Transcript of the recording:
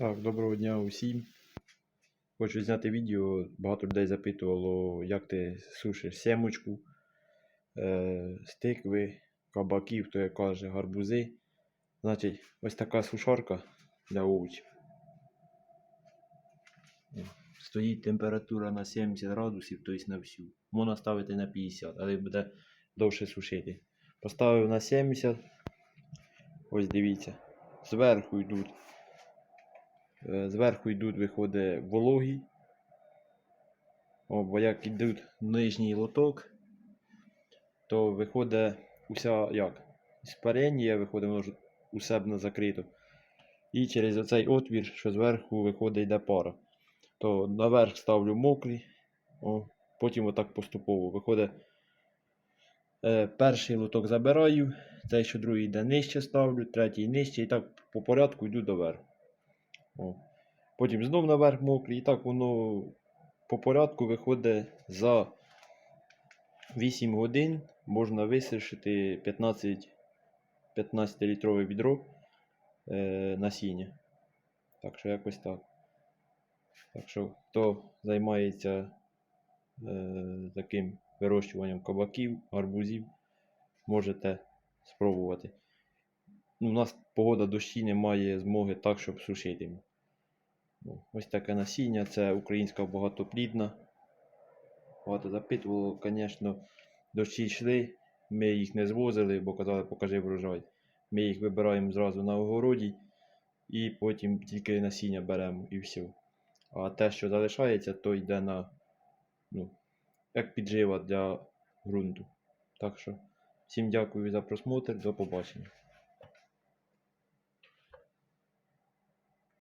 Так, доброго дня усім. Хочу зняти відео. Багато людей запитувало, як ти сушиш семочку, е, стикви, кабаків, то як каже, гарбузи. Значить, ось така сушарка для овочів. Стоїть температура на 70 градусів, тобто на всю. Можна ставити на 50, але буде довше сушити. Поставив на 70. Ось дивіться. Зверху йдуть Зверху йдуть, виходить вологі. О, бо як йдуть нижній лоток, то виходить уся як? Іспарення виходить, воно ж у себе закрито. І через оцей отвір, що зверху виходить йде пара. То наверх ставлю мокрий, о, потім отак поступово. Виходить, е, перший лоток забираю, цей що другий йде нижче ставлю, третій нижче, і так по порядку йду доверху. О. Потім знов наверх мокрий, і так воно по порядку виходить за 8 годин можна висушити 15, 15 літрове відро е, насіння. Так що якось так. Так що хто займається е, таким вирощуванням кабаків, арбузів, можете спробувати. Ну, у нас погода дощі немає змоги так, щоб сушити. Ну, ось таке насіння, це українська багатоплідна. Багато запитувало, звісно, дощі йшли, ми їх не звозили, бо казали, покажи врожай. Ми їх вибираємо зразу на огороді і потім тільки насіння беремо і все. А те, що залишається, то йде на ну, як піджива для ґрунту. Так що всім дякую за просмотр, до побачення.